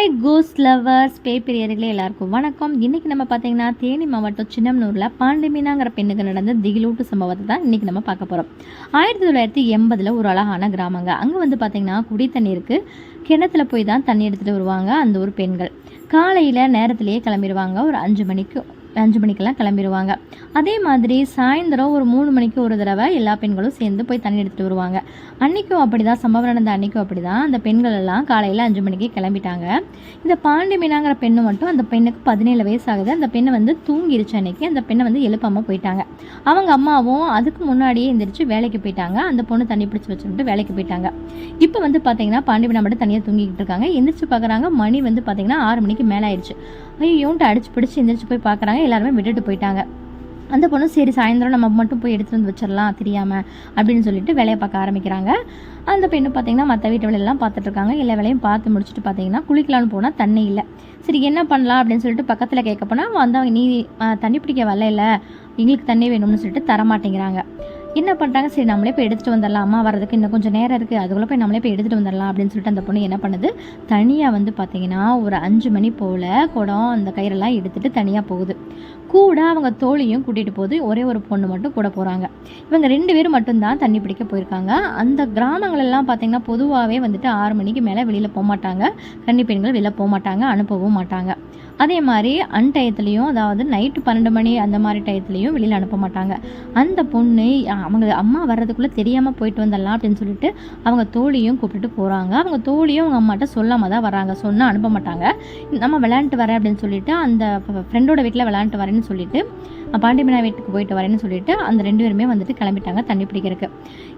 Hi கோஸ் lovers பேப்பிரியர்களே எல்லாருக்கும் வணக்கம். இன்றைக்கி நம்ம பார்த்தீங்கன்னா தேனி மாவட்டம் சின்னம்னூரில் பாண்டிமீனாங்கிற பெண்ணுக்கு நடந்த திகிலூட்டு சம்பவத்தை தான் இன்றைக்கி நம்ம பார்க்க போகிறோம் ஆயிரத்தி தொள்ளாயிரத்தி எண்பதில் ஒரு அழகான கிராமங்க. அங்கே வந்து பார்த்திங்கன்னா குடி தண்ணீருக்கு கிணத்துல போய் தான் தண்ணி எடுத்துகிட்டு வருவாங்க அந்த ஊர் பெண்கள். காலையில் நேரத்திலேயே கிளம்பிடுவாங்க. ஒரு அஞ்சு மணிக்கு அஞ்சு மணிக்கெல்லாம் கிளம்பிடுவாங்க. அதே மாதிரி சாயந்தரம் ஒரு மூணு மணிக்கு ஒரு தடவை எல்லா பெண்களும் சேர்ந்து போய் தண்ணி எடுத்துகிட்டு வருவாங்க. அன்றைக்கும் அப்படி தான் சம்பவம் நடந்த அன்றைக்கும் அப்படி தான் அந்த பெண்கள் எல்லாம் காலையில் அஞ்சு மணிக்கு கிளம்பிட்டாங்க. இந்த பாண்டி மீனாங்கிற பெண்ணு மட்டும் அந்த பெண்ணுக்கு பதினேழு வயசு ஆகுது அந்த பெண்ணை வந்து தூங்கிருச்சு அன்னைக்கு. அந்த பெண்ணை வந்து எழுப்பாமல் போயிட்டாங்க. அவங்க அம்மாவும் அதுக்கு முன்னாடியே எந்திரிச்சு வேலைக்கு போயிட்டாங்க. அந்த பொண்ணு தண்ணி பிடிச்சி வச்சுட்டு வேலைக்கு போயிட்டாங்க. இப்போ வந்து பார்த்தீங்கன்னா பாண்டி மீனா மட்டும் தனியாக தூங்கிக்கிட்டு இருக்காங்க. எந்திரிச்சு பார்க்குறாங்க மணி வந்து பார்த்தீங்கன்னா ஆறு மணிக்கு மேலே ஆயிடுச்சு ஐயோன்ட்டு அடிச்சு பிடிச்சி எந்திரிச்சு போய் பார்க்குறாங்க எல்லாருமே விட்டுட்டு போயிட்டாங்க. அந்த பொண்ணு சரி சாயந்தரம் நம்ம மட்டும் போய் எடுத்துகிட்டு வந்து வச்சிடலாம் தெரியாமல் அப்படின்னு சொல்லிட்டு வேலையை பார்க்க ஆரம்பிக்கிறாங்க. அந்த பெண்ணு பார்த்தீங்கன்னா மற்ற வீட்டு வேலையெல்லாம் பார்த்துட்டு இருக்காங்க. எல்லா வேலையும் பார்த்து முடிச்சுட்டு பார்த்தீங்கன்னா குளிக்கலான்னு போனால் தண்ணி இல்லை. சரி என்ன பண்ணலாம் அப்படின்னு சொல்லிட்டு பக்கத்தில் கேட்க போனால் வந்தவங்க நீ தண்ணி பிடிக்க வரல இல்லை? எங்களுக்கு தண்ணி வேணும்னு சொல்லிட்டு தர மாட்டேங்கிறாங்க என்ன பண்ணுறாங்க சரி நம்மளே போய் எடுத்துகிட்டு வந்துடலாம். அம்மா வரதுக்கு இன்னும் கொஞ்சம் நேரம் இருக்குது அதுக்குள்ளே போய் நம்மளே போய் எடுத்துகிட்டு வந்துடலாம் அப்படின்னு சொல்லிட்டு அந்த பொண்ணு என்ன பண்ணுது? தனியாக வந்து பார்த்தீங்கன்னா ஒரு அஞ்சு மணி போல் குடம் அந்த கயிறெல்லாம் எடுத்துகிட்டு தனியாக போகுது. கூட அவங்க தோழியும் கூட்டிகிட்டு போகுது ஒரே ஒரு பொண்ணு மட்டும் கூட போகிறாங்க இவங்க ரெண்டு பேரும் மட்டும்தான் தண்ணி பிடிக்க போயிருக்காங்க. அந்த கிராமங்களெல்லாம் பார்த்தீங்கன்னா பொதுவாகவே வந்துட்டு ஆறு மணிக்கு மேலே வெளியில் போக மாட்டாங்க. கன்னி பெண்கள் வெளியில் போக மாட்டாங்க அனுப்பவும் மாட்டாங்க. அதே மாதிரி அன் டயத்துலேயும் அதாவது நைட்டு பன்னெண்டு மணி அந்த மாதிரி டயத்துலேயும் வெளியில் அனுப்ப மாட்டாங்க. அந்த பொண்ணு அவங்க அம்மா வர்றதுக்குள்ளே தெரியாமல் போயிட்டு வந்துடலாம் அப்படின்னு சொல்லிட்டு அவங்க தோழியும் கூப்பிட்டுட்டு போகிறாங்க அவங்க தோழியும் அவங்க அம்மாட்ட சொல்லாமல் தான் வராங்க. சொன்னால் அனுப்ப மாட்டாங்க. நம்ம விளையாண்டுட்டு வரேன் அப்படின்னு சொல்லிட்டு அந்த ஃப்ரெண்டோட வீட்டில் விளையாண்டுட்டு வரேன்னு சொல்லிட்டு பாண்டிமனா வீட்டுக்கு போயிட்டு வரேன்னு சொல்லிட்டு அந்த ரெண்டு பேருமே வந்துட்டு கிளம்பிட்டாங்க தண்ணி பிடிக்கிறதுக்கு.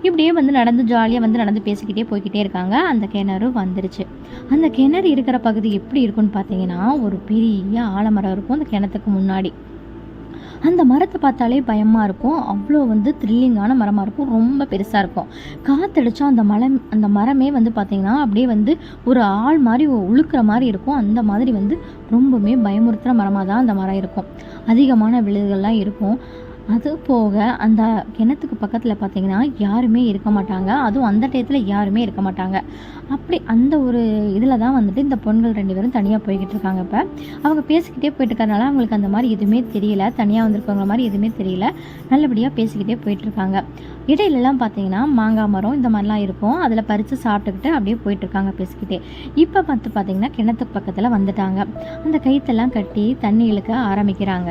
இப்படியே வந்து நடந்து ஜாலியாக வந்து நடந்து பேசிக்கிட்டே போய்க்கிட்டே இருக்காங்க. அந்த கிணறு வந்துருச்சு. அந்த கிணறு இருக்கிற பகுதி எப்படி இருக்கும்னு பார்த்தீங்கன்னா ஒரு பெரிய ஆலமரம் இருக்கும் அந்த கிணத்துக்கு முன்னாடி. அந்த மரத்தை பார்த்தாலே பயமாக இருக்கும். அவ்வளோ வந்து த்ரில்லிங்கான மரமாக இருக்கும். ரொம்ப பெருசாக இருக்கும். காற்றடிச்சா அந்த மலை அந்த மரமே வந்து பார்த்திங்கன்னா அப்படியே வந்து ஒரு ஆள் மாதிரி உழுக்கிற மாதிரி இருக்கும். அந்த மாதிரி வந்து ரொம்பவுமே பயமுறுத்துகிற மரமாக தான் அந்த மரம் இருக்கும். அதிகமான விழுதுகள்லாம் இருக்கும். அது போக அந்த கிணத்துக்கு பக்கத்தில் பார்த்தீங்கன்னா யாருமே இருக்க மாட்டாங்க. அதுவும் அந்த டயத்தில் யாருமே இருக்க மாட்டாங்க. அப்படி அந்த ஒரு இதில் தான் வந்துட்டு இந்த பொண்கள் ரெண்டு பேரும் தனியாக போய்கிட்டு இருக்காங்க இப்போ. அவங்க பேசிக்கிட்டே போயிட்டு இருக்கறனால அவங்களுக்கு அந்த மாதிரி எதுவுமே தெரியல. தனியாக வந்திருக்கவங்க மாதிரி எதுவுமே தெரியல. நல்லபடியாக பேசிக்கிட்டே போயிட்டு இருக்காங்க. இடையிலலாம் பார்த்தீங்கன்னா மாங்காய் மரம் இந்த மாதிரிலாம் இருக்கும். அதில் பறித்து சாப்பிட்டுக்கிட்டு அப்படியே போயிட்டுருக்காங்க பேசிக்கிட்டே. இப்போ பார்த்து பார்த்தீங்கன்னா கிணத்துக்கு பக்கத்தில் வந்துட்டாங்க. அந்த கயிற்றெல்லாம் கட்டி தண்ணி இழுக்க ஆரம்பிக்கிறாங்க.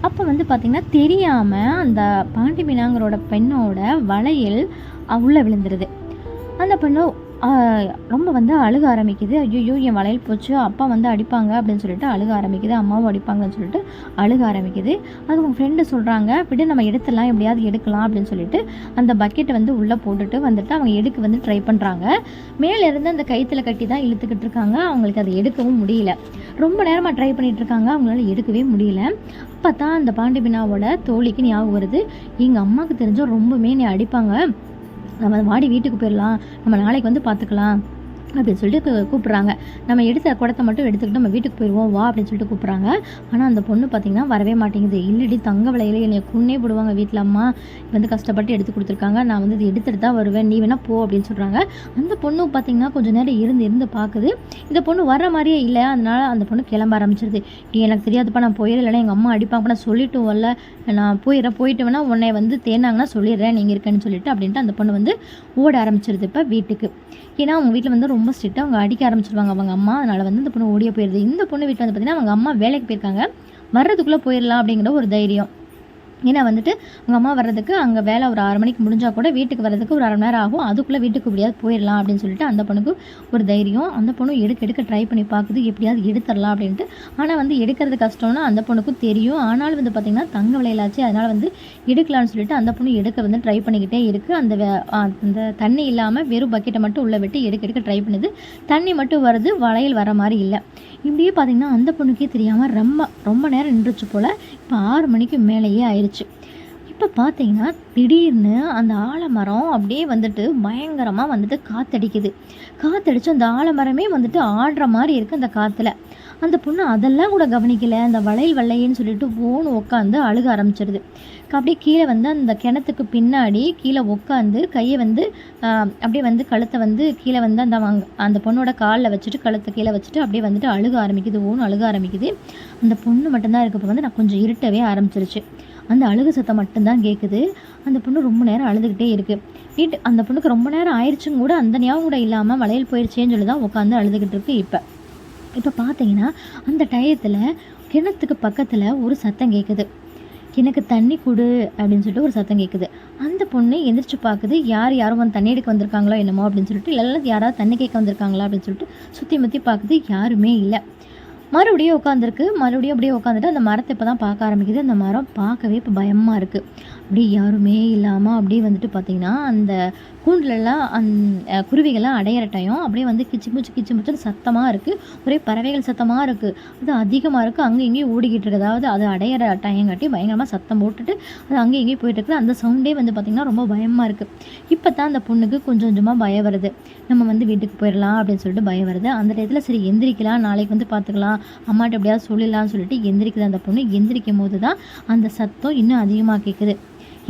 அப்போ வந்து பார்த்திங்கன்னா தெரியாமல் அந்த பாண்டி மீனாங்கரோட பெண்ணோட வளையல் உள்ளே விழுந்துருது. அந்த பெண்ணு ரொம்ப வந்து அழுக ஆரம்பிக்குது. ஐயோ என் வளையல் போச்சு அப்பா வந்து அடிப்பாங்க அப்படின்னு சொல்லிட்டு அழுக ஆரம்பிக்குது அம்மாவும் அடிப்பாங்கன்னு சொல்லிட்டு அழுக ஆரம்பிக்குது. அது உங்கள் ஃப்ரெண்டு சொல்கிறாங்க விடு நம்ம எடுத்துடலாம் எப்படியாவது எடுக்கலாம் அப்படின்னு சொல்லிட்டு அந்த பக்கெட்டை வந்து உள்ளே போட்டுட்டு வந்துட்டு அவங்க எடுக்க வந்து ட்ரை பண்ணுறாங்க மேலேருந்து அந்த கயிற்றுல கட்டி தான் இழுத்துக்கிட்டு இருக்காங்க. அவங்களுக்கு அதை எடுக்கவும் முடியல. ரொம்ப நேரமாக ட்ரை பண்ணிகிட்ருக்காங்க இருக்காங்க. அவங்களால எடுக்கவே முடியல. அப்போ தான் அந்த பாண்டிபினாவோட தோழிக்கு ஞாபகம் வருது. எங்கள் அம்மாவுக்கு தெரிஞ்சால் ரொம்பவுமே நீ அடிப்பாங்க. நம்ம வாடி வீட்டுக்கு போயிடலாம் நம்ம நாளைக்கு வந்து பார்த்துக்கலாம் அப்படின்னு சொல்லிட்டு கூப்பிட்றாங்க. நம்ம எடுத்த குடத்தை மட்டும் எடுத்துக்கிட்டு நம்ம வீட்டுக்கு போயிடுவோம் வா அப்படின்னு சொல்லிட்டு கூப்பிட்றாங்க. ஆனால் அந்த பொண்ணு பார்த்தீங்கன்னா வரவே மாட்டேங்குது. இல்லடி தங்க விலையில என்னை குன்னே போடுவாங்க வீட்டில் அம்மா. வந்து கஷ்டப்பட்டு எடுத்து கொடுத்துருக்காங்க. நான் வந்து இது எடுத்துகிட்டு தான் வருவேன். நீ வேணால் போ அப்படின்னு சொல்கிறாங்க அந்த பொண்ணு பார்த்தீங்கன்னா கொஞ்சம் நேரம் இருந்து இருந்து பார்க்குது இந்த பொண்ணு வர மாதிரியே இல்லை. அதனால அந்த பொண்ணு கிளம்ப ஆரம்பிச்சிருது. "நீ எனக்கு தெரியாதுப்பா. நான் போயிடல எங்கள் அம்மா அடிப்பாங்க. நான் சொல்லிட்டு வரல. நான் போயிடுறேன். போயிட்டு வேணா உன்னை வந்து தேனாங்கன்னா சொல்லிடுறேன். நீங்கள் இருக்கேன்னு சொல்லிட்டு அப்படின்ட்டு அந்த பொண்ணு வந்து ஓட ஆரம்பிச்சிருது இப்போ வீட்டுக்கு. ஏன்னா அவங்க வீட்டில் வந்து ரொம்ப ஸ்ட்ரிக்டாக அவங்க அடிக்க ஆரம்பிச்சிருவாங்க. அவங்க அம்மா அதனால் வந்து இந்த பொண்ணு ஓடியே போயிடுது இந்த பொண்ணு வீட்டில் வந்து பார்த்திங்கன்னா அவங்க அம்மா வேலைக்கு போயிருக்காங்க. வர்றதுக்குள்ளே போயிடலாம் அப்படிங்கிற ஒரு தைரியம். ஏன்னா வந்துட்டு உங்கள் அம்மா வர்றதுக்கு அங்கே வேலை ஒரு ஆறு மணிக்கு முடிஞ்சால் கூட வீட்டுக்கு வர்றதுக்கு ஒரு அரை மணி நேரம் ஆகும். அதுக்குள்ளே வீட்டுக்கு எப்படியாவது போயிடலாம் அப்படின்னு சொல்லிட்டு அந்த பொண்ணுக்கு ஒரு தைரியம். அந்த பொண்ணு எடுக்க எடுக்க ட்ரை பண்ணி பார்க்குது. எப்படியாவது எடுத்துடலாம் அப்படின்ட்டு. ஆனால் வந்து எடுக்கிறது கஷ்டம்னா அந்த பொண்ணுக்கும் தெரியும். ஆனாலும் வந்து பார்த்திங்கன்னா தங்க விலையிலாச்சு அதனால் வந்து எடுக்கலாம்னு சொல்லிட்டு அந்த பொண்ணு எடுக்க வந்து ட்ரை பண்ணிக்கிட்டே இருக்குது அந்த அந்த தண்ணி இல்லாமல் வெறும் பக்கெட்டை மட்டும் உள்ளே விட்டு எடுக்க எடுக்க ட்ரை பண்ணுது. தண்ணி மட்டும் வருது வளையல் வர மாதிரி இல்லை. இப்படியே பார்த்திங்கன்னா அந்த பொண்ணுக்கே தெரியாமல் ரொம்ப ரொம்ப நேரம் நின்றுச்சு போல். இப்போ ஆறு மணிக்கு மேலேயே ஆயிடுச்சு இப்போ பார்த்தீங்கன்னா திடீர்னு அந்த ஆலமரம் அப்படியே வந்துட்டு பயங்கரமாக வந்துட்டு காத்தடிக்குது. காத்தடிச்சு அந்த ஆலமரமே வந்துட்டு ஆடுற மாதிரி இருக்குது அந்த காற்றுல அந்த பொண்ணு அதெல்லாம் கூட கவனிக்கலை. அந்த வளையல் வளையன்னு சொல்லிட்டு ஓன்னு உட்காந்து அழுக ஆரம்பிச்சிடுது அப்படியே கீழே வந்து அந்த கிணத்துக்கு பின்னாடி கீழே உட்காந்து கையை வந்து அப்படியே வந்து கழுத்தை வந்து கீழே வந்து அந்த அந்த பொண்ணோட காலில் வச்சுட்டு கழுத்தை கீழே வச்சுட்டு அப்படியே வந்துட்டு அழுக ஆரம்பிக்குது ஓன்னு அழுக ஆரம்பிக்குது. அந்த பொண்ணு மட்டும்தான் இருக்கப்போ வந்து நான் கொஞ்சம் இருட்டவே ஆரம்பிச்சிருச்சு. அந்த அழுகு சத்தம் மட்டும்தான் கேட்குது அந்த பொண்ணு ரொம்ப நேரம் அழுதுகிட்டே இருக்குது வீட்டு அந்த பொண்ணுக்கு ரொம்ப நேரம் ஆயிடுச்சும் கூட அந்த ஞாபகம் கூட இல்லாமல் வளையல் போயிடுச்சேன்னு சொல்லி தான் உட்காந்து அழுதுகிட்டு இருக்கு இப்போ. இப்போ பார்த்தீங்கன்னா அந்த டயத்தில் கிணத்துக்கு பக்கத்தில் ஒரு சத்தம் கேட்குது எனக்கு தண்ணி கொடு அப்படின்னு சொல்லிட்டு ஒரு சத்தம் கேட்குது அந்த பொண்ணு எந்திரிச்சு பார்க்குது யார் யாரும் வந்து தண்ணி எடுக்க வந்திருக்காங்களோ என்னமோ? அப்படின்னு சொல்லிட்டு இல்லை யாராவது தண்ணி கேட்க வந்திருக்காங்களா? அப்படின்னு சொல்லிட்டு சுற்றி முற்றி பார்க்குது யாருமே இல்லை. மறுபடியும் உட்காந்துருக்கு மறுபடியும் அப்படியே உட்காந்துட்டு அந்த மரத்தை இப்போ தான் பார்க்க ஆரம்பிக்குது. அந்த மரம் பார்க்கவே இப்போ பயமாக இருக்குது அப்படியே யாருமே இல்லாமல் அப்படியே வந்துட்டு பார்த்தீங்கன்னா அந்த கூண்டுலலாம் அந் குருவிகள்லாம் அடையிற டைம் அப்படியே வந்து கிச்சு முச்சு கிச்சு முச்சுன்னு சத்தமாக இருக்குது ஒரே பறவைகள் சத்தமாக இருக்குது அது அதிகமாக இருக்குது அங்கே இங்கேயும் ஓடிக்கிட்டு இருக்குது அதாவது அது அடையிற டைம் காட்டி பயங்கரமாக சத்தம் போட்டுட்டு அது அங்கே இங்கேயும் போயிட்டு இருக்குது. அந்த சவுண்டே வந்து பார்த்திங்கன்னா ரொம்ப பயமாக இருக்குது இப்போ தான் அந்த பொண்ணுக்கு கொஞ்சம் கொஞ்சமாக பயம் வருது. நம்ம வந்து வீட்டுக்கு போயிடலாம் அப்படின்னு சொல்லிட்டு பயம் வருது. அந்த டயத்தில் சரி எந்திரிக்கலாம். நாளைக்கு வந்து பார்த்துக்கலாம் அம்மாட்ட எப்படியாவது சொல்லிடலாம்னு சொல்லிட்டு எந்திரிக்குது அந்த பொண்ணு. எந்திரிக்கும் போது தான் அந்த சத்தம் இன்னும் அதிகமாக கேட்குது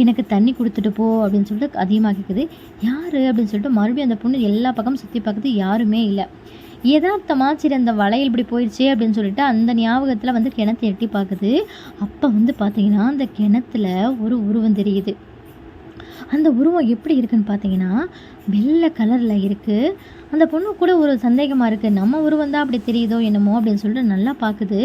எனக்கு தண்ணி கொடுத்துட்டு போ அப்படின்னு சொல்லிட்டு அதிகமாக கேட்குது யார்? அப்படின்னு சொல்லிட்டு மறுபடியும் அந்த பொண்ணு எல்லா பக்கமும் சுற்றி பார்க்குது யாருமே இல்லை. யதார்த்தமாக சரி அந்த வளையல் இப்படி போயிடுச்சே அப்படின்னு சொல்லிட்டு அந்த ஞாபகத்தில் வந்து கிணத்தை எட்டி பார்க்குது அப்போ வந்து பார்த்தீங்கன்னா அந்த கிணத்துல ஒரு உருவம் தெரியுது. அந்த உருவம் எப்படி இருக்குன்னு பார்த்தீங்கன்னா வெள்ளை கலரில் இருக்குது அந்த பொண்ணு கூட ஒரு சந்தேகமாக இருக்குது நம்ம உருவம் தான் அப்படி தெரியுதோ என்னமோ அப்படின்னு சொல்லிட்டு நல்லா பார்க்குது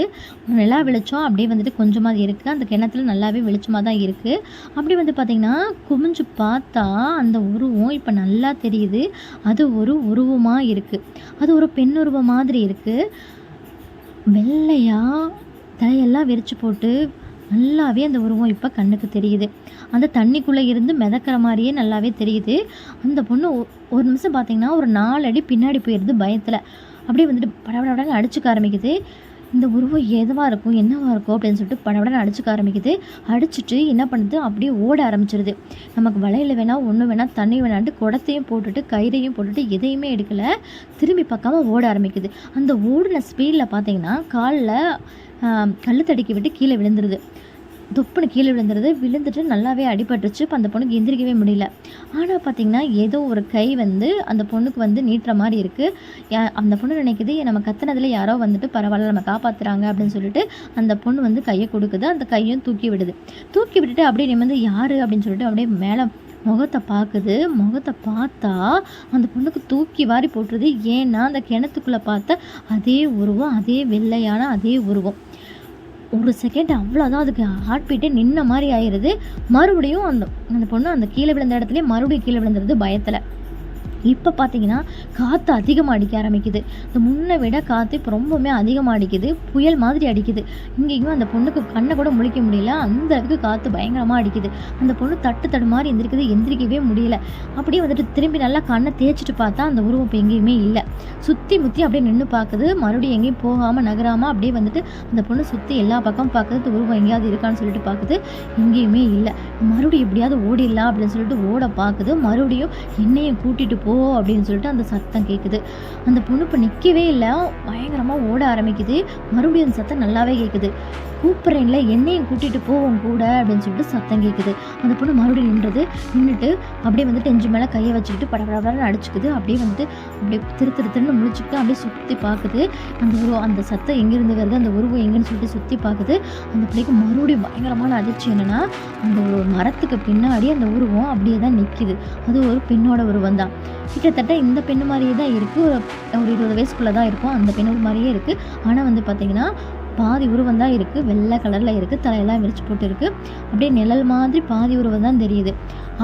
நல்லா வெளிச்சம் அப்படியே வந்துட்டு கொஞ்சமாக இருக்குது அந்த கிணத்துல நல்லாவே வெளிச்சமாக தான் இருக்குது அப்படி வந்து பார்த்திங்கன்னா குமிஞ்சு பார்த்தா அந்த உருவம் இப்போ நல்லா தெரியுது. அது ஒரு உருவமாக இருக்குது அது ஒரு பெண் உருவம் மாதிரி இருக்குது வெள்ளையாக தலையெல்லாம் விரிச்சு போட்டு நல்லாவே அந்த உருவம் இப்போ கண்ணுக்கு தெரியுது. அந்த தண்ணிக்குள்ளே இருந்து மிதக்கிற மாதிரியே நல்லாவே தெரியுது. அந்த பொண்ணு ஒரு நிமிஷம் பார்த்தீங்கன்னா ஒரு நாலு அடி பின்னாடி போயிடுது பயத்தில். அப்படியே வந்துட்டு படபடன்னு அடிச்சுக்க ஆரம்பிக்குது. இந்த உருவம் எதுவாக இருக்கும் என்னவாக இருக்கும் அப்படின்னு சொல்லிட்டு படபடன்னு அடிச்சுக்க ஆரம்பிக்குது. அடிச்சுட்டு என்ன பண்ணுது? அப்படியே ஓட ஆரம்பிச்சிருது. நமக்கு வலையில் வேணால் ஒன்று வேணால் தண்ணி வேணான்ட்டு குடத்தையும் போட்டுட்டு கயிறையும் போட்டுட்டு எதையுமே எடுக்கலை. திரும்பி பார்க்காம ஓட ஆரம்பிக்குது. அந்த ஓடின ஸ்பீடில் பார்த்தீங்கன்னா காலில் கல் தடுக்கி விட்டு கீழே விழுந்துருது. துப்புன்னு கீழே விழுந்துருது. விழுந்துட்டு நல்லாவே அடிபட்டுருச்சு. இப்போ அந்த பொண்ணுக்கு எந்திரிக்கவே முடியல. ஆனால் பார்த்தீங்கன்னா ஏதோ ஒரு கை வந்து அந்த பொண்ணுக்கு வந்து நீட்டுற மாதிரி இருக்குது அந்த பொண்ணு நினைக்குது நம்ம கத்தினதில் யாரோ வந்துட்டு பரவாயில்ல நம்ம காப்பாற்றுறாங்க அப்படின்னு சொல்லிட்டு அந்த பொண்ணு வந்து கையை கொடுக்குது. அந்த கையும் தூக்கி விடுது. தூக்கி விட்டுட்டு அப்படியே நிமிர்ந்து யார்? அப்படின்னு சொல்லிட்டு அப்படியே மேலே முகத்தை பார்க்குது முகத்தை பார்த்தா அந்த பொண்ணுக்கு தூக்கி வாரி போட்டுருது. ஏன்னா அந்த கிணத்துக்குள்ளே பார்த்தா அதே உருவம் அதே வெள்ளையான அதே உருவம். ஒரு செகண்ட் அவ்வளோதான் அதுக்கு ஹார்ட் பீட்டே நின்ன மாதிரி ஆயிடுது மறுபடியும் அந்த அந்த பொண்ணு அந்த கீழே விழுந்த இடத்துலயே மறுபடியும் கீழே விழுந்துருது பயத்தில். இப்போ பார்த்தீங்கன்னா காற்று அதிகமாக அடிக்க ஆரம்பிக்குது. இந்த முன்னை விட காற்று இப்போ ரொம்பவுமே அதிகமாக அடிக்குது. புயல் மாதிரி அடிக்குது. இங்கேயும் அந்த பொண்ணுக்கு கண்ணை கூட முழிக்க முடியல. அந்த அளவுக்கு காற்று பயங்கரமாக அடிக்குது. அந்த பொண்ணு தட்டு தடு மாதிரி எந்திரிக்குது. எந்திரிக்கவே முடியல. அப்படியே வந்துட்டு திரும்பி நல்லா கண்ணை தேய்ச்சிட்டு பார்த்தா அந்த உருவம் இப்போ எங்கேயுமே இல்லை. சுற்றி முற்றி அப்படியே நின்று பார்க்குது மறுபடியும் எங்கேயும் போகாமல் நகராமல் அப்படியே வந்துட்டு அந்த பொண்ணு சுற்றி எல்லா பக்கமும் பார்க்குது உருவம் எங்கேயாவது இருக்கான்னு சொல்லிட்டு பார்க்குது எங்கேயுமே இல்லை. மறுபடியும் எப்படியாவது ஓடிடலாம் அப்படின்னு சொல்லிட்டு ஓட பார்க்குது மறுபடியும் என்னையும் கூட்டிகிட்டு போ அப்படின்னு சொல்லிட்டு அந்த சத்தம் கேட்குது அந்த பொண்ணு இப்போ நிற்கவே இல்லை. பயங்கரமாக ஓட ஆரம்பிக்குது. மறுபடியும் அந்த சத்தம் நல்லாவே கேட்குது கூப்பிட்றேன்ல என்னையும் கூட்டிகிட்டு போவோம் கூட அப்படின்னு சொல்லிட்டு சத்தம் கேட்குது அந்த பொண்ணு மறுபடியும் நின்றுது. நின்றுட்டு அப்படியே வந்துட்டு டெஞ்சு மேலே கையை வச்சுக்கிட்டு படபடன்னு அடிச்சுக்குது. அப்படியே வந்துட்டு அப்படியே திரு திரு திருன்னு முடிச்சுக்கிட்டு அப்படியே சுற்றி பார்க்குது அந்த உருவம் அந்த சத்தம் எங்கேருந்து வருது அந்த உருவம் எங்கேன்னு சொல்லிட்டு சுற்றி பார்க்குது அந்த பிள்ளைக்கு மறுபடியும் பயங்கரமான அதிர்ச்சி என்னென்னா அந்த ஒரு மரத்துக்கு பின்னாடி அந்த உருவம் அப்படியே தான் நிற்கிது அது ஒரு பெண்ணோட உருவம் தான். கிட்டத்தட்ட இந்த பெண்ணு மாதிரியே தான் இருக்குது ஒரு இருபது வயசுக்குள்ளே தான் இருக்கும். அந்த பெண்ணு மாதிரியே இருக்குது ஆனால் வந்து பார்த்திங்கன்னா பாதி உருவம் தான் இருக்குது வெள்ளை கலரில் இருக்குது தலையெல்லாம் விரிச்சு போட்டு இருக்குது அப்படியே நிழல் மாதிரி பாதி உருவம் தான் தெரியுது.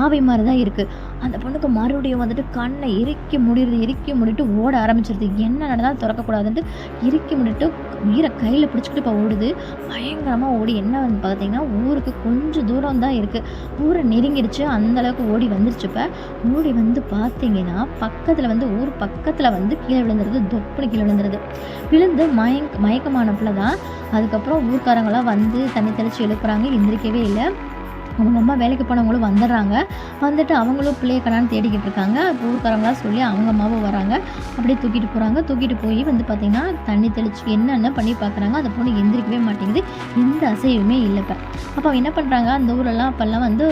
ஆவை மாதிரி தான் இருக்குது அந்த பொண்ணுக்கு மறுபடியும் வந்துட்டு கண்ணை இறுக்கி முடிடுது இறுக்கி முடிட்டு ஓட ஆரம்பிச்சிருது. என்ன நடந்தாலும் திறக்கக்கூடாதுன்ட்டு இறுக்கி முடிட்டு உயிரை கையில் பிடிச்சிக்கிட்டு இப்போ ஓடுது. பயங்கரமாக ஓடி என்ன வந்து பார்த்தீங்கன்னா ஊருக்கு கொஞ்சம் தூரம் தான் இருக்குது ஊரை நெருங்கிடுச்சு அந்தளவுக்கு ஓடி வந்துருச்சு இப்போ. ஓடி வந்து பார்த்தீங்கன்னா பக்கத்தில் வந்து ஊர் பக்கத்தில் வந்து கீழே விழுந்துருது தொப்புனு கீழே விழுந்துருது. விழுந்து மயங்க மயக்கமான பிள்ளை தான். அதுக்கப்புறம் ஊர்க்காரங்களாம் வந்து தண்ணி தெளித்து எழுப்புறாங்க எந்திரிக்கவே இல்லை. அவங்க அம்மா வேலைக்கு போனவங்களும் வந்துடுறாங்க. வந்துட்டு அவங்களும் பிள்ளைய கடான்னு தேடிக்கிட்டு இருக்காங்க. அப்போ சொல்லி அவங்க அம்மாவும் வராங்க. அப்படியே தூக்கிட்டு போகிறாங்க தூக்கிட்டு போய் வந்து பார்த்திங்கன்னா தண்ணி தெளிச்சு என்னென்ன பண்ணி பார்க்குறாங்க அந்த பொண்ணு எந்திரிக்கவே மாட்டேங்குது. எந்த அசைவுமே இல்லை இப்போ. அப்போ என்ன பண்ணுறாங்க அந்த ஊரெல்லாம் அப்போல்லாம் வந்து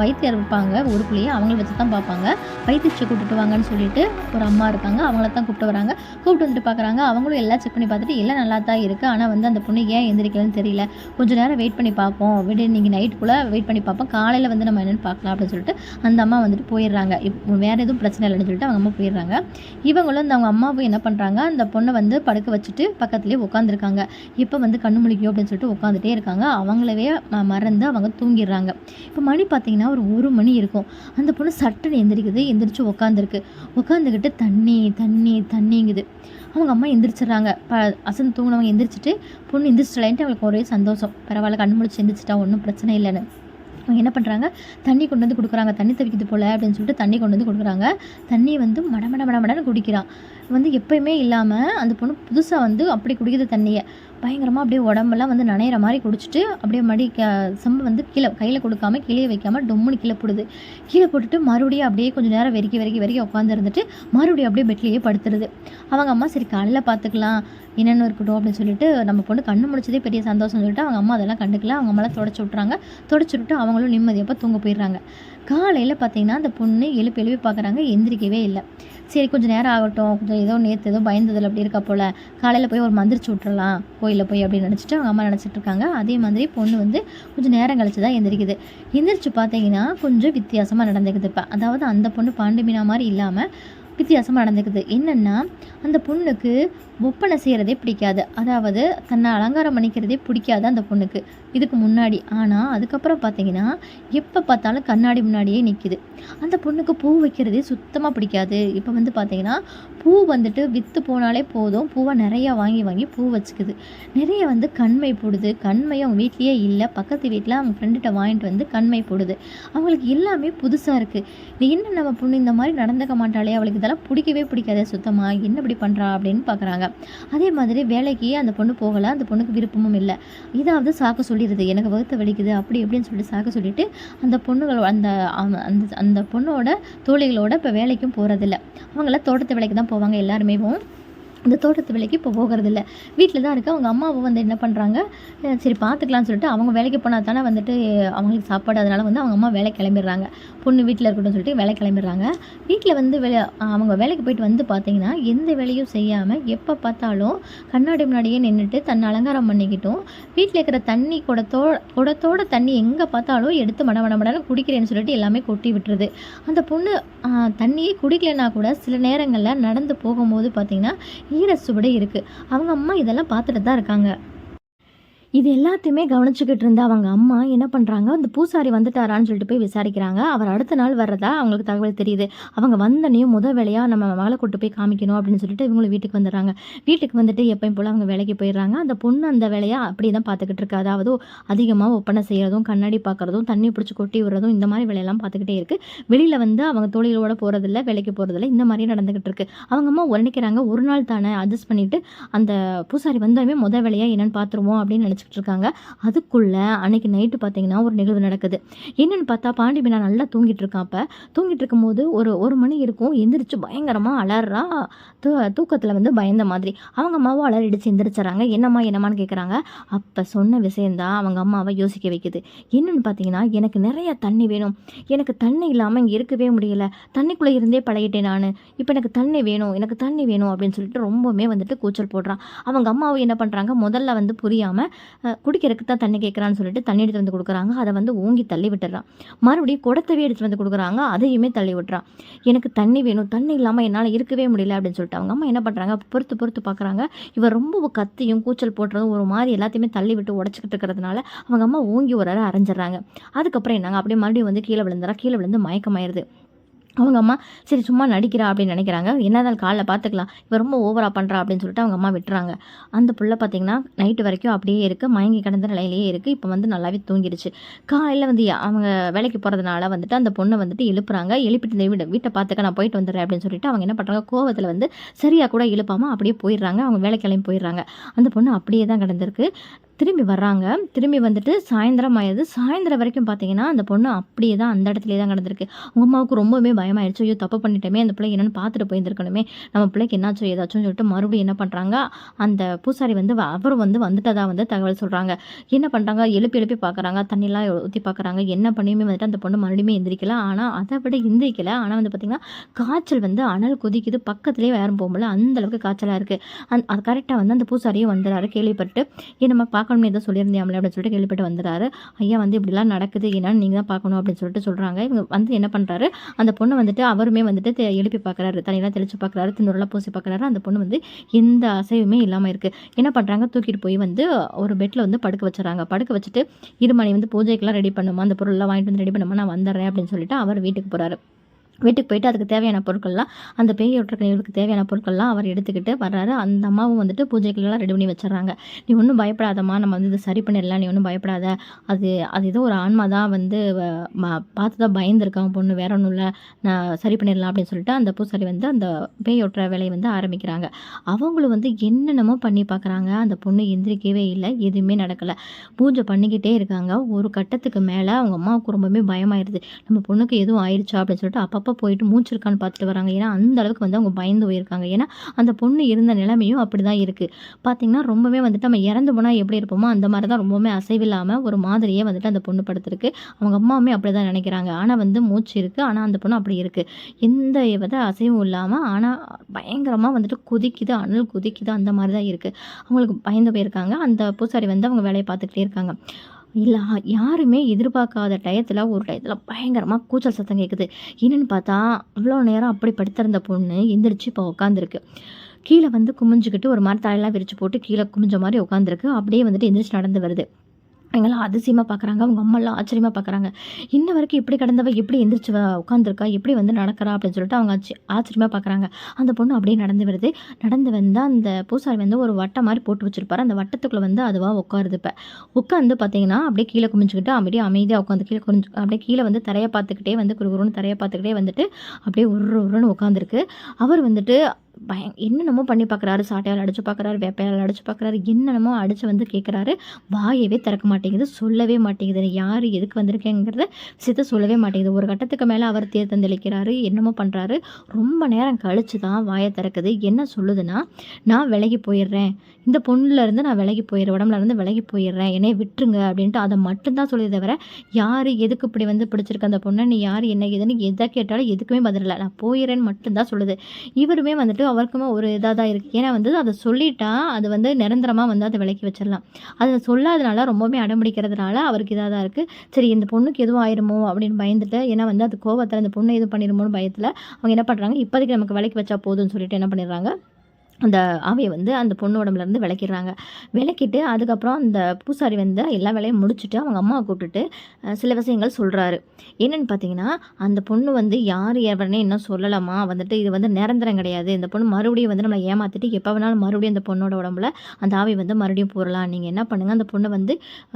வைத்தியர் இருப்பாங்க. ஊருக்குள்ளேயே அவங்கள வச்சு தான் பார்ப்பாங்க வைத்தியத்தை கூப்பிட்டு வாங்கன்னு சொல்லிட்டு ஒரு அம்மா இருக்காங்க. அவங்கள தான் கூப்பிட்டு வராங்க. கூப்பிட்டு வந்துட்டு பார்க்குறாங்க அவங்களும் எல்லாம் செக் பண்ணி பார்த்துட்டு எல்லாம் நல்லா தான் இருக்குது ஆனால் வந்து அந்த பொண்ணு ஏன் எந்திரிக்கலன்னு தெரியல. கொஞ்ச நேரம் வெயிட் பண்ணி பார்ப்போம். விடு நீங்கள் நைட்டுக்குள்ளே வெயிட் பண்ணி பார்ப்போம். காலையில் வந்து நம்ம என்னென்னு பார்க்கலாம் அப்படின்னு சொல்லிட்டு அந்த அம்மா வந்துட்டு போயிடுறாங்க. இப்போ வேறு எதுவும் பிரச்சனை இல்லைன்னு சொல்லிட்டு அவங்க அம்மா போயிடுறாங்க. இவங்களும் அந்த அவங்க அம்மாவும் என்ன பண்ணுறாங்க அந்த பொண்ணை வந்து படுக்க வச்சுட்டு பக்கத்துலேயே உட்காந்துருக்காங்க இப்போ வந்து கண்ணு முழிக்கும் அப்படின்னு சொல்லிட்டு உட்காந்துட்டே இருக்காங்க. அவங்களவே ம- மறந்து அவங்க தூங்கிடுறாங்க. இப்போ மணி பார்த்தீங்கன்னா ஒரு ஒரு மணி இருக்கும். அந்த பொண்ணு சட்டுன்னு எந்திரிக்குது. எந்திரிச்சு உட்காந்துருக்கு உட்காந்துக்கிட்டு தண்ணி தண்ணி தண்ணிங்குது. அவங்க அம்மா எந்திரிச்சிடுறாங்க. ப அசந்து தூங்கினவங்க எந்திரிச்சிட்டு பொண்ணு எந்திரிச்சிடலான்ட்டு அவங்களுக்கு ஒரே சந்தோஷம். பரவாயில்ல கண்ணு முடிச்சு எந்திரிச்சிட்டா ஒன்றும் பிரச்சனை இல்லைன்னு. அவங்க என்ன பண்ணுறாங்க தண்ணி கொண்டு வந்து கொடுக்குறாங்க. தண்ணி தவிக்குது போல் அப்படின்னு சொல்லிட்டு தண்ணி கொண்டு வந்து கொடுக்குறாங்க. தண்ணியை வந்து மட மட மட மடன்னு குடிக்கிறான். வந்து எப்பயுமே இல்லாமல் அந்த பொண்ணு புதுசாக வந்து அப்படி குடிக்கிற தண்ணியை. பயங்கரமாக அப்படியே உடம்பெல்லாம் வந்து நனையிற மாதிரி குடிச்சிட்டு அப்படியே மடி க செம்பு வந்து கீழே கையில் கொடுக்காம கீழே வைக்காமல் டொம்முன்னு கீழே போடுது. கீழே போட்டுட்டு மறுபடியும் அப்படியே கொஞ்சம் நேரம் வெறிக்கி வெறிக்கி வெறிக்கி உட்காந்துருந்துட்டு மறுபடியும் அப்படியே பெட்லேயே படுத்துருது. அவங்க அம்மா சரி காலையில் பார்த்துக்கலாம் என்னென்ன இருக்கட்டும் அப்படின்னு சொல்லிட்டு நம்ம பொண்ணு கண்ணு முடிச்சதே பெரிய சந்தோஷம் சொல்லிட்டு அவங்க அம்மா அதெல்லாம் கண்டுக்கல. அவங்க அம்மாலாம் தொடச்சி விட்றாங்க தொடச்சி விட்டு அவங்களும் நிம்மதியப்போ தூங்க போயிடுறாங்க. காலையில் பார்த்தீங்கன்னா அந்த பொண்ணு எழுப்பி எழுப்பி பார்க்குறாங்க எந்திரிக்கவே இல்லை. சரி கொஞ்சம் நேரம் ஆகட்டும். கொஞ்சம் ஏதோ நேற்று ஏதோ பயந்ததில் அப்படி இருக்கா போல். காலையில் போய் ஒரு மந்திரிச்சு விட்றலாம் கோயிலில் போய் அப்படின்னு நினச்சிட்டு அவங்க அம்மா நினச்சிட்டு இருக்காங்க. அதே மாதிரி பொண்ணு வந்து கொஞ்சம் நேரம் கழிச்சு தான் எந்திரிக்குது. எந்திரிச்சு பார்த்தீங்கன்னா கொஞ்சம் வித்தியாசமாக நடந்துக்குது இப்போ. அதாவது அந்த பொண்ணு பாண்டுமினா மாதிரி இல்லாமல் வித்தியாசமாக நடந்துக்குது. என்னென்னா அந்த பொண்ணுக்கு ஒப்பனை செய்கிறதே பிடிக்காது. அதாவது தன்னை அலங்காரம் பண்ணிக்கிறதே பிடிக்காது அந்த பொண்ணுக்கு. இதுக்கு முன்னாடி. ஆனால் அதுக்கப்புறம் பார்த்தீங்கன்னா எப்போ பார்த்தாலும் கண்ணாடி முன்னாடியே நிற்கிது அந்த பொண்ணுக்கு பூ வைக்கிறதே சுத்தமாக பிடிக்காது. இப்போ வந்து பார்த்தீங்கன்னா பூ வந்துட்டு விற்று போனாலே போதும். பூவை நிறையா வாங்கி வாங்கி பூ வச்சுக்குது. நிறைய வந்து கண்மை போடுது. கண்மை அவங்க வீட்லேயே இல்லை. பக்கத்து வீட்டில் அவங்க ஃப்ரெண்டுகிட்ட வாங்கிட்டு வந்து கண்மை போடுது. அவங்களுக்கு எல்லாமே புதுசாக இருக்குது இது என்ன நம்ம பொண்ணு இந்த மாதிரி நடந்துக்க மாட்டாளே? அவளுக்கு இதெல்லாம் பிடிக்கவே பிடிக்காதே சுத்தமாக என்ன இப்படி பண்ணுறா அப்படின்னு பார்க்குறாங்க அதே மாதிரி வேலைக்கு அந்த பொண்ணு போகலை. அந்த பொண்ணுக்கு விருப்பமும் இல்லை. இதாவது சாக்க சொல்லிடுது. எனக்கு வகுத்த வலிக்குது. அப்படி இப்படின்னு சொல்லிட்டு சாக்க சொல்லிட்டு அந்த பொண்ணுகளோட அந்த அந்த அந்த பொண்ணோட தோழிகளோட இப்போ வேலைக்கும் போகிறதில்ல அவங்களாம் தோட்டத்து வேலைக்கு தான் போவாங்க எல்லாருமே இந்த தோட்டத்து வேலைக்கு இப்போ போகிறதில்ல. வீட்டில் தான் இருக்குது அவங்க அம்மாவும் வந்து என்ன பண்ணுறாங்க சரி பார்த்துக்கலாம்னு சொல்லிட்டு அவங்க வேலைக்கு போனால் தானே வந்துட்டு அவங்களுக்கு சாப்பாடு அதனால் வந்து அவங்க அம்மா வேலை கிளம்பிடுறாங்க. பொண்ணு வீட்டில் இருக்கட்டும் சொல்லிட்டு வேலை கிளம்பிடுறாங்க. வீட்டில் வந்து வேலை அவங்க வேலைக்கு போயிட்டு வந்து பார்த்தீங்கன்னா எந்த வேலையும் செய்யாமல் எப்போ பார்த்தாலும் கண்ணாடி முன்னாடியே நின்றுட்டு தன்னை அலங்காரம் பண்ணிக்கிட்டும். வீட்டில் இருக்கிற தண்ணி குடத்தோட குடத்தோட தண்ணி எங்கே பார்த்தாலும் எடுத்து மட மடமடன்னு குடிக்கிறேன்னு சொல்லிட்டு எல்லாமே கொட்டி விட்டுருது. அந்த பொண்ணு தண்ணியே குடிக்கலைன்னா கூட சில நேரங்களில் நடந்து போகும்போது பார்த்திங்கன்னா ஈர சுவடு இருக்குது அவங்க அம்மா இதெல்லாம் பார்த்துட்டு தான் இருக்காங்க. இது எல்லாத்தையுமே கவனிச்சுக்கிட்டு இருந்த அவங்க அம்மா என்ன பண்ணுறாங்க அந்த பூசாரி வந்துட்டாரான்னு சொல்லிட்டு போய் விசாரிக்கிறாங்க. அவர் அடுத்த நாள் வர்றதா அவங்களுக்கு தகவல் தெரியுது. அவங்க வந்தனையும் முத வேலையாக நம்ம மகளை கூட்டு போய் காமிக்கணும் அப்படின்னு சொல்லிட்டு இவங்களும் வீட்டுக்கு வந்துடுறாங்க. வீட்டுக்கு வந்துட்டு எப்பயும் போல் அவங்க வேலைக்கு போயிடுறாங்க. அந்த பொண்ணு அந்த வேலையாக அப்படி தான் பார்த்துக்கிட்டு இருக்கு. அதாவது அதிகமாக ஒப்பனை செய்கிறதும் கண்ணாடி பார்க்குறதும் தண்ணி பிடிச்சி கொட்டி விடுறதும் இந்த மாதிரி வேலையெல்லாம் பார்த்துக்கிட்டே இருக்குது வெளியில் வந்து அவங்க தொழிலோட போகிறதில்ல வேலைக்கு போகிறதில்ல இந்த மாதிரி நடந்துக்கிட்டு இருக்கு. அவங்க அம்மா உடனேக்கிறாங்க ஒரு நாள் தானே அட்ஜஸ்ட் பண்ணிவிட்டு அந்த பூசாரி வந்தோடனே முத வேலையாக என்னென்னு பார்த்துருவோம் அப்படின்னு நினச்சி இருக்காங்க அதுக்குள்ளே அன்னைக்கு நைட்டு பார்த்தீங்கன்னா ஒரு நிகழ்வு நடக்குது. என்னென்னு பார்த்தா பாண்டி மீனா நல்லா தூங்கிட்டு இருக்கான் அப்போ தூங்கிட்டு இருக்கும்போது ஒரு ஒரு மணி இருக்கும். எந்திரிச்சு பயங்கரமாக அலறா தூ தூக்கத்தில் வந்து பயந்த மாதிரி. அவங்க அம்மாவும் அலறிடிச்சு எந்திரிச்சிடறாங்க என்னம்மா என்னம்மான்னு கேட்குறாங்க அப்போ சொன்ன விஷயந்தான் அவங்க அம்மாவை யோசிக்க வைக்குது. என்னென்னு பார்த்தீங்கன்னா எனக்கு நிறைய தண்ணி வேணும். எனக்கு தண்ணி இல்லாமல் இங்கே இருக்கவே முடியல. தண்ணிக்குள்ளே இருந்தே பழகிட்டேன் நான். இப்போ எனக்கு தண்ணி வேணும் எனக்கு தண்ணி வேணும் அப்படின்னு சொல்லிட்டு ரொம்பவுமே வந்துட்டு கூச்சல் போடுறான். அவங்க அம்மாவும் என்ன பண்ணுறாங்க முதல்ல வந்து புரியாமல் குடிக்கிறதுக்கு தான் தண்ணி கேட்குறான்னு சொல்லிட்டு தண்ணி எடுத்து வந்து கொடுக்குறாங்க. அதை வந்து ஓங்கி தள்ளி விட்டுறான். மறுபடியும் குடத்தவே எடுத்து வந்து கொடுக்குறாங்க. அதையுமே தள்ளி விட்டுறான். எனக்கு தண்ணி வேணும். தண்ணி இல்லாமல் என்னால் இருக்கவே முடியல அப்படின்னு சொல்லிட்டு அவங்க அம்மா என்ன பண்ணுறாங்க பொறுத்து பொறுத்து பார்க்குறாங்க இவர் ரொம்ப கத்தியும் கூச்சல் போடுறதும் ஒரு மாதிரி எல்லாத்தையுமே தள்ளி விட்டு உடச்சிக்கிட்டு இருக்கிறதுனால அவங்க அம்மா ஓங்கி ஒரு அரை அரைஞ்சிடுறாங்க. அதுக்கப்புறம் என்னங்க? அப்படியே மறுபடியும் வந்து கீழே விழுந்துறா கீழே விழுந்து மயக்கமாயிருது. அவங்க அம்மா சரி சும்மா நடிக்கிறா அப்படின்னு நினைக்கிறாங்க. என்னதான் காலைல பார்த்துக்கலாம் இவன் ரொம்ப ஓவராக பண்ணுறா அப்படின்னு சொல்லிட்டு அவங்க அம்மா விட்டுறாங்க. அந்த புள்ள பார்த்தீங்கன்னா நைட்டு வரைக்கும் அப்படியே இருக்குது மயங்கி கிடந்த நிலையிலேயே இருக்குது இப்போ வந்து நல்லாவே தூங்கிடுச்சு காலையில் வந்து அவங்க வேலைக்கு போகிறதுனால வந்துட்டு அந்த பொண்ணை வந்துட்டு எழுப்புறாங்க. எழுப்பிட்டு இந்த வீட்டை வீட்டை பார்த்துக்க நான் போயிட்டு வந்துடுறேன் அப்படின்னு சொல்லிட்டு அவங்க என்ன பண்ணுறாங்க கோவத்தில் வந்து சரியாக கூட எழுப்பாமல் அப்படியே போயிடுறாங்க. அவங்க வேலை போயிடுறாங்க. அந்த பொண்ணு அப்படியே தான் கிடந்திருக்கு. திரும்பி வர்றாங்க. திரும்பி வந்துட்டு சாயந்தரம் ஆயிடுது. சாயந்தரம் வரைக்கும் பார்த்தீங்கன்னா அந்த பொண்ணு அப்படியே தான் அந்த இடத்துலயே தான் கிடந்திருக்கு. உங்கள் அம்மாவுக்கு ரொம்பவே பயமாயிடுச்சு ஐயோ தப்பு பண்ணிட்டோமே அந்த பிள்ளை என்னென்னு பார்த்துட்டு போயிருந்துருக்கணுமே. நம்ம பிள்ளைக்கு என்னாச்சோ ஏதாச்சும் சொல்லிட்டு மறுபடியும் என்ன பண்ணுறாங்க அந்த பூசாரி வந்து அவரும் அவர் வந்து வந்துட்டதா வந்து தகவல் சொல்கிறாங்க என்ன பண்ணுறாங்க எழுப்பி எழுப்பி பார்க்குறாங்க தண்ணிலாம் ஊற்றி பார்க்குறாங்க என்ன பண்ணியுமே வந்துட்டு அந்த பொண்ணு மறுபடியும் எந்திரிக்கல. ஆனால் அதை விட எந்திரிக்கல. ஆனால் வந்து பார்த்திங்கன்னா காய்ச்சல் வந்து அனல் கொதிக்குது. பக்கத்துலேயே யாரும் போக முடியல அந்த அளவுக்கு காய்ச்சலாக இருக்குது அந் அது கரெக்டாக வந்து அந்த பூசாரியும் வந்துடுறாரு. கேள்விப்பட்டு ஏன் நம்ம பார்க்கணும்னு ஏதோ சொல்லியிருந்தியாமலே அப்படின்னு சொல்லிட்டு கேள்விப்பட்டு வந்துடுறாரு. ஐயா வந்து இப்படிலாம் நடக்குது என்னன்னு நீங்கள் தான் பார்க்கணும் அப்படின்னு சொல்லிட்டு சொல்கிறாங்க இவங்க வந்து என்ன பண்ணுறாரு அந்த பொண்ணு வந்துட்டு அவருமே வந்துட்டு எழுப்பி பார்க்குறாரு. தண்ணியெல்லாம் தெளிச்சு பார்க்குறாரு தின்னூரெல்லாம் பூசி பார்க்குறாரு. அந்த பொண்ணு வந்து எந்த அசைவுமே இல்லாமல் இருக்குது என்ன பண்ணுறாங்க தூக்கிட்டு போய் வந்து ஒரு பெட்டில் வந்து படுக்க வச்சுறாங்க. படுக்க வச்சுட்டு இருமணி வந்து பூஜைக்கெல்லாம் ரெடி பண்ணுமா? அந்த பொருள்லாம் வாங்கிட்டு வந்து ரெடி பண்ணுமா? நான் வந்துடுறேன் அப்படின்னு சொல்லிட்டு அவர் வீட்டுக்கு போகிறாரு வீட்டுக்கு போயிட்டு அதுக்கு தேவையான பொருட்கள்லாம் அந்த பேய் ஒட்டுற தேவையான பொருட்கள்லாம் அவர் எடுத்துக்கிட்டு வர்றாரு. அந்த அம்மாவும் வந்துட்டு பூஜைக்கெல்லாம் ரெடி பண்ணி வச்சிடறாங்க. நீ ஒன்றும் பயப்படாதம்மா நம்ம வந்து இதை சரி பண்ணிடலாம் நீ ஒன்றும் பயப்படாத. அது அது ஏதோ ஒரு ஆன்மா தான் வந்து வ- பார்த்து தான் பயந்துருக்கான் பொண்ணு வேற ஒன்றும் இல்லை நான் சரி பண்ணிடலாம் அப்படின்னு சொல்லிட்டு அந்த பூசாரி வந்து அந்த பேய் ஒட்டுற வேலையை வந்து ஆரம்பிக்கிறாங்க. அவங்களும் வந்து என்னென்னமோ பண்ணி பார்க்குறாங்க. அந்த பொண்ணு எந்திரிக்கவே இல்லை எதுவுமே நடக்கலை. பூஜை பண்ணிக்கிட்டே இருக்காங்க. ஒரு கட்டத்துக்கு மேலே அவங்க அம்மாவுக்கு ரொம்பவே பயமாயிருது. நம்ம பொண்ணுக்கு எதுவும் ஆயிடுச்சா அப்படின்னு சொல்லிட்டு அப்பப்போ போயிட்டு மூச்சு இருக்கான்னு பார்த்துட்டு வராங்க. ஏன்னா அந்த அளவுக்கு வந்து அவங்க பயந்து போயிருக்காங்க. ஏன்னா அந்த பொண்ணு இருந்த நிலைமையும் அப்படி தான் இருக்குது பார்த்தீங்கன்னா ரொம்பவே வந்துட்டு நம்ம இறந்து போனால் எப்படி இருப்போமோ அந்த மாதிரி தான் ரொம்பவுமே அசைவில்லாமல் ஒரு மாதிரியே வந்துட்டு அந்த பொண்ணு படுத்திருக்கு. அவங்க அம்மாவுமே அப்படி தான் நினைக்கிறாங்க. ஆனால் வந்து மூச்சு இருக்குது ஆனால் அந்த பொண்ணு அப்படி இருக்குது எந்த வித அசைவும் இல்லாமல் ஆனால் பயங்கரமாக வந்துட்டு கொதிக்குது. அனல் கொதிக்குது. அந்த மாதிரி தான் இருக்குது அவங்களுக்கு பயந்து போயிருக்காங்க. அந்த பூசாரி வந்து அவங்க வேலையை பார்த்துக்கிட்டே இருக்காங்க. இல்லை யாருமே எதிர்பார்க்காத டயத்தில் ஒரு டயத்தில் பயங்கரமாக கூச்சல் சத்தம் கேட்குது என்னென்னு பார்த்தா அவ்வளோ நேரம் அப்படி படுத்திருந்த பொண்ணு எந்திரிச்சு இப்போ உட்காந்துருக்கு கீழே வந்து குமிஞ்சுக்கிட்டு ஒரு மாதிரி தலையெல்லாம் விரிச்சு போட்டு கீழே குமிஞ்ச மாதிரி உட்காந்துருக்கு அப்படியே வந்துட்டு எந்திரிச்சு நடந்து வருது. எங்கெல்லாம் அதிசயமாக பார்க்குறாங்க அவங்க அம்மாலாம் ஆச்சரியமாக பார்க்குறாங்க இன்ன வரைக்கும் இப்படி கிடந்தவ எப்படி எந்திரிச்சு உட்காந்துருக்கா எப்படி வந்து நடக்கிறா அப்படின்னு சொல்லிட்டு அவங்க ஆச்சு ஆச்சரியமாக பார்க்குறாங்க அந்த பொண்ணு அப்படியே நடந்து வருது. நடந்து வந்தால் அந்த பூசாரி வந்து ஒரு வட்டம் மாதிரி போட்டு வச்சிருப்பாரு. அந்த வட்டத்துக்குள்ளே வந்து அதுவாக உட்காருது இப்போ. உட்காந்து பார்த்தீங்கன்னா அப்படியே கீழே குமிஞ்சிக்கிட்டு அப்படியே அமைதியாக உட்காந்து கீழே குனிஞ்சு அப்படியே கீழே வந்து தரையை பார்த்துக்கிட்டே வந்து குறுகுறுன்னு தரையை பார்த்துக்கிட்டே வந்துட்டு அப்படியே உரு உருன்னு உட்காந்துருக்கு அவர் வந்துட்டு பய என்னென்னமோ பண்ணி பார்க்குறாரு சாட்டையால் அடிச்சு பார்க்குறாரு வேப்பையால் அடித்து பார்க்குறாரு என்னென்னமோ அடித்து வந்து கேட்குறாரு வாயவே திறக்க மாட்டேங்குது சொல்லவே மாட்டேங்குது. யார் எதுக்கு வந்திருக்கேங்கிறத விஷயத்த சொல்லவே மாட்டேங்குது. ஒரு கட்டத்துக்கு மேலே அவர் தேர்தந்தளிக்கிறாரு என்னமோ பண்ணுறாரு ரொம்ப நேரம் கழித்து தான் வாயை திறக்குது. என்ன சொல்லுதுன்னா நான் விலகி போயிடுறேன். இந்த பொண்ணுலேருந்து நான் விலகி போயிடுறேன் உடம்புல இருந்து விலகி போயிடுறேன் என்னை விட்டுருங்க அப்படின்ட்டு அதை மட்டும்தான் சொல்லி தவிர யார் எதுக்கு இப்படி வந்து பிடிச்சிருக்க அந்த பொண்ணை? நீ யார்? என்ன ஏதுன்னு எதை கேட்டாலும் எதுக்குமே பதில் நான் போயிடுறேன்னு மட்டும்தான் சொல்லுது. இவருமே வந்துட்டு அவருக்குமே ஒரு இதாக தான் இருக்குது ஏன்னா வந்து அதை சொல்லிட்டா அது வந்து நிரந்தரமாக வந்து அதை விலக்கி வச்சிடலாம். அதை சொல்லாதனால ரொம்பவுமே அடம்பிடிக்கிறதுனால அவருக்கு இதாக தான் இருக்குது சரி இந்த பொண்ணுக்கு எதுவும் ஆயிருமோ அப்படின்னு பயந்துட்டு ஏன்னா வந்து அது கோவத்தில் அந்த பொண்ணு எதுவும் பண்ணிடுமோன்னு பயத்தில் அவங்க என்ன பண்ணுறாங்க இப்போதைக்கு நமக்கு விலைக்கு வச்சா போதும்னு சொல்லிட்டு என்ன பண்ணிடுறாங்க? அந்த ஆவியை வந்து அந்த பொண்ணு உடம்புலேருந்து விளக்கிடுறாங்க. விளக்கிட்டு அதுக்கப்புறம் அந்த பூசாரி வந்து எல்லா வேலையும் முடிச்சுட்டு அவங்க அம்மாவை கூப்பிட்டுட்டு சில விஷயங்கள் சொல்கிறாரு என்னென்னு பார்த்தீங்கன்னா அந்த பொண்ணு வந்து யார் எவரனே இன்னும் சொல்லலாமா வந்துட்டு இது வந்து நிரந்தரம் கிடையாது. இந்த பொண்ணு மறுபடியும் வந்து நம்மளை ஏமாற்றிட்டு எப்போ வேணாலும் மறுபடியும் அந்த பொண்ணோட உடம்புல அந்த ஆவி வந்து மறுபடியும் போடலாம் நீங்கள் என்ன பண்ணுங்கள் அந்த பொண்ணை வந்து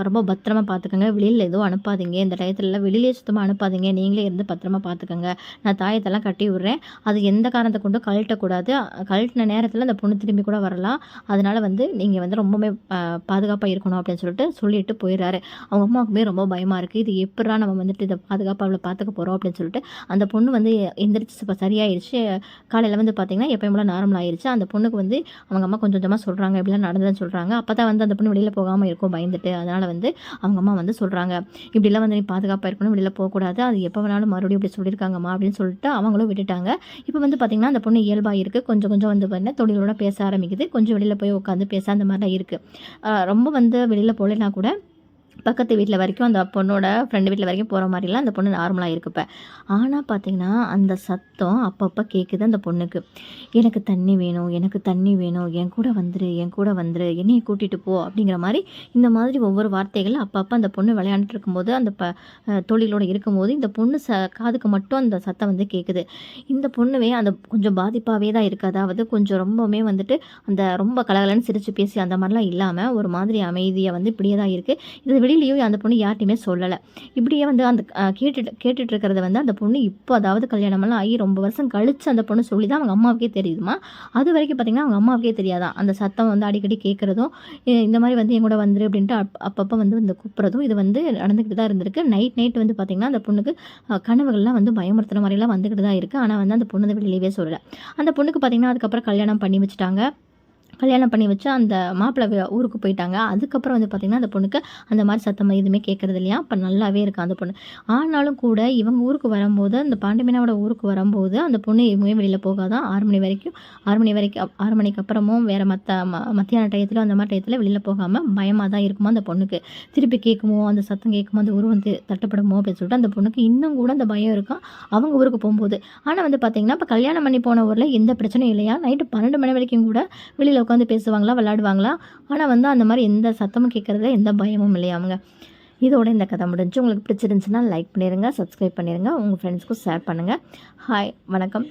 ரொம்ப பத்திரமா பார்த்துக்கோங்க வெளியில் எதுவும் அனுப்பாதீங்க. இந்த டயத்துலலாம் வெளியிலே சுத்தமாக அனுப்பாதீங்க. நீங்களே இருந்து பத்திரமா பார்த்துக்கோங்க நான் தாயத்தெல்லாம் கட்டி விடுறேன். அது எந்த காரணத்தை கொண்டு கழட்டக்கூடாது. கழட்டின நேரத்தில் அந்த பொண்ணு திரும்பி கூட வரலாம். அதனால் வந்து நீங்கள் வந்து ரொம்பவுமே பாதுகாப்பாக இருக்கணும் அப்படின்னு சொல்லிட்டு சொல்லிட்டு போயிடுறாரு. அவங்க அம்மாவுக்குமே ரொம்ப பயமாக இருக்குது இது எப்படா நம்ம வந்துட்டு இதை பாதுகாப்பாக அவளை பார்த்துக்க போகிறோம் அப்படின்னு சொல்லிட்டு அந்த பொண்ணு வந்து எந்திரிச்சு இப்போ சரியாயிடுச்சு காலையில் வந்து பார்த்தீங்கன்னா எப்பயும் போல நார்மல் ஆயிடுச்சு அந்த பொண்ணுக்கு வந்து அவங்க அம்மா கொஞ்சம் கொஞ்சமாக சொல்கிறாங்க இப்படிலாம் நடந்ததுன்னு சொல்கிறாங்க அப்போ தான் வந்து அந்த பொண்ணு வெளியில் போகாமல் இருக்கும் பயந்துட்டு. அதனால் வந்து அவங்க அம்மா வந்து சொல்கிறாங்க இப்படிலாம் வந்து நீ பாதுகாப்பாக இருக்கணும். வெளியில் போகக்கூடாது. அது எப்போ வேணாலும் மறுபடியும் இப்படி சொல்லியிருக்காங்கம்மா அப்படின்னு சொல்லிட்டு அவங்களும் விட்டுட்டாங்க. இப்போ வந்து பார்த்திங்கன்னா அந்த பொண்ணு இயல்பாக இருக்குது கொஞ்சம் கொஞ்சம் வந்து பார்த்தீங்கன்னா தொழிலோட பேச ஆரம்பிக்குது. கொஞ்சம் வெளியில் போய் உட்காந்து பேச அந்த மாதிரிலாம் இருக்குது ரொம்ப வந்து வெளியில் போகலைன்னா கூட பக்கத்து வீட்டில் வரைக்கும் அந்த பொண்ணோட ஃப்ரெண்டு வீட்டில் வரைக்கும் போகிற மாதிரிலாம் அந்த பொண்ணு நார்மலாக இருக்குப்ப. ஆனால் பார்த்தீங்கன்னா அந்த சத்தம் அப்பப்போ கேட்குது அந்த பொண்ணுக்கு. எனக்கு தண்ணி வேணும் எனக்கு தண்ணி வேணும் என் கூட வந்துரு என் கூட வந்துரு என்னையை கூட்டிகிட்டு போ அப்படிங்கிற மாதிரி இந்த மாதிரி ஒவ்வொரு வார்த்தைகள் அப்பப்போ அந்த பொண்ணு விளையாண்டுட்டு இருக்கும்போது அந்த ப தொழிலோடு இருக்கும்போது இந்த பொண்ணு ச காதுக்கு மட்டும் அந்த சத்தம் வந்து கேட்குது இந்த பொண்ணுவே அந்த கொஞ்சம் பாதிப்பாகவே தான் இருக்குது அதாவது கொஞ்சம் ரொம்பவுமே வந்துட்டு அந்த ரொம்ப கலகலன்னு சிரித்து பேசி அந்த மாதிரிலாம் இல்லாமல் ஒரு மாதிரி அமைதியாக வந்து இப்படியே தான் இருக்குது இதை விட வெளியிலையும் அந்த பொண்ணு யார்ட்டையுமே சொல்லலை. இப்படியே வந்து அந்த கேட்டுட்டு கேட்டுட்டு இருக்கிறத வந்து அந்த பொண்ணு இப்போ அதாவது கல்யாணமெல்லாம் ஆகி ரொம்ப வருஷம் கழிச்சு அந்த பொண்ணு சொல்லி தான் அவங்க அம்மாவுக்கே தெரியுதுமா அது வரைக்கும் பார்த்தீங்கன்னா அவங்க அம்மாவுக்கே தெரியாதான். அந்த சத்தம் வந்து அடிக்கடி கேட்குறதும் இந்த மாதிரி வந்து என் கூட வந்துரு அப்படின்ட்டு அப்பப்போ வந்து இந்த கூப்பிட்றதும் இது வந்து நடந்துக்கிட்டு தான் இருந்திருக்கு. நைட் நைட் வந்து பார்த்திங்கன்னா அந்த பொண்ணுக்கு கனவுகள்லாம் வந்து பயமுறுத்துற மாதிரிலாம் வந்துக்கிட்டு தான் இருக்குது ஆனால் வந்து அந்த பொண்ணு வந்து வெளியவே சொல்லலை. அந்த பொண்ணுக்கு பார்த்திங்கன்னா அதுக்கப்புறம் கல்யாணம் பண்ணி வச்சுட்டாங்க. கல்யாணம் பண்ணி வச்சு அந்த மாப்பிள்ளை ஊருக்கு போயிட்டாங்க. அதுக்கப்புறம் வந்து பார்த்திங்கன்னா அந்த பொண்ணுக்கு அந்த மாதிரி சத்தம் எதுவுமே கேட்குறது இல்லையா? அப்போ நல்லாவே இருக்கும் அந்த பொண்ணு. ஆனாலும் கூட இவங்க ஊருக்கு வரும்போது அந்த பாண்டிமீனாவோட ஊருக்கு வரும்போது அந்த பொண்ணு எதுவுமே வெளியில் போகாதான் ஆறு மணி வரைக்கும் ஆறு மணி வரைக்கும் ஆறு மணிக்கு அப்புறமும் வேறு மற்ற ம மத்தியான டயத்தில் அந்த மாதிரி டயத்தில் வெளியில் போகாமல் பயமாக தான் இருக்குமோ அந்த பொண்ணுக்கு. திருப்பி கேட்குமோ அந்த சத்தம் கேட்குமோ அந்த உருவம் வந்து தட்டப்படுமோ அப்படின்னு சொல்லிட்டு அந்த பொண்ணுக்கு இன்னும் கூட அந்த பயம் இருக்கும் அவங்க ஊருக்கு போகும்போது. ஆனால் வந்து பார்த்திங்கன்னா இப்போ கல்யாணம் பண்ணி போன ஊரில் எந்த பிரச்சனையும் இல்லையா? நைட்டு பன்னெண்டு மணி வரைக்கும் கூட வெளியில் உட்காந்து பேசுவாங்களா விளாடுவாங்களா ஆனால் வந்து அந்த மாதிரி எந்த சத்தமும் கேட்குறதுல எந்த பயமும் இல்லையா அவங்க. இதோட இந்த கதை முடிஞ்சு உங்களுக்கு பிடிச்சிருந்துச்சுன்னா லைக் பண்ணிடுங்க சப்ஸ்கிரைப் பண்ணிடுங்க உங்கள் ஃப்ரெண்ட்ஸ்க்கும் ஷேர் பண்ணுங்கள் ஹாய் வணக்கம்.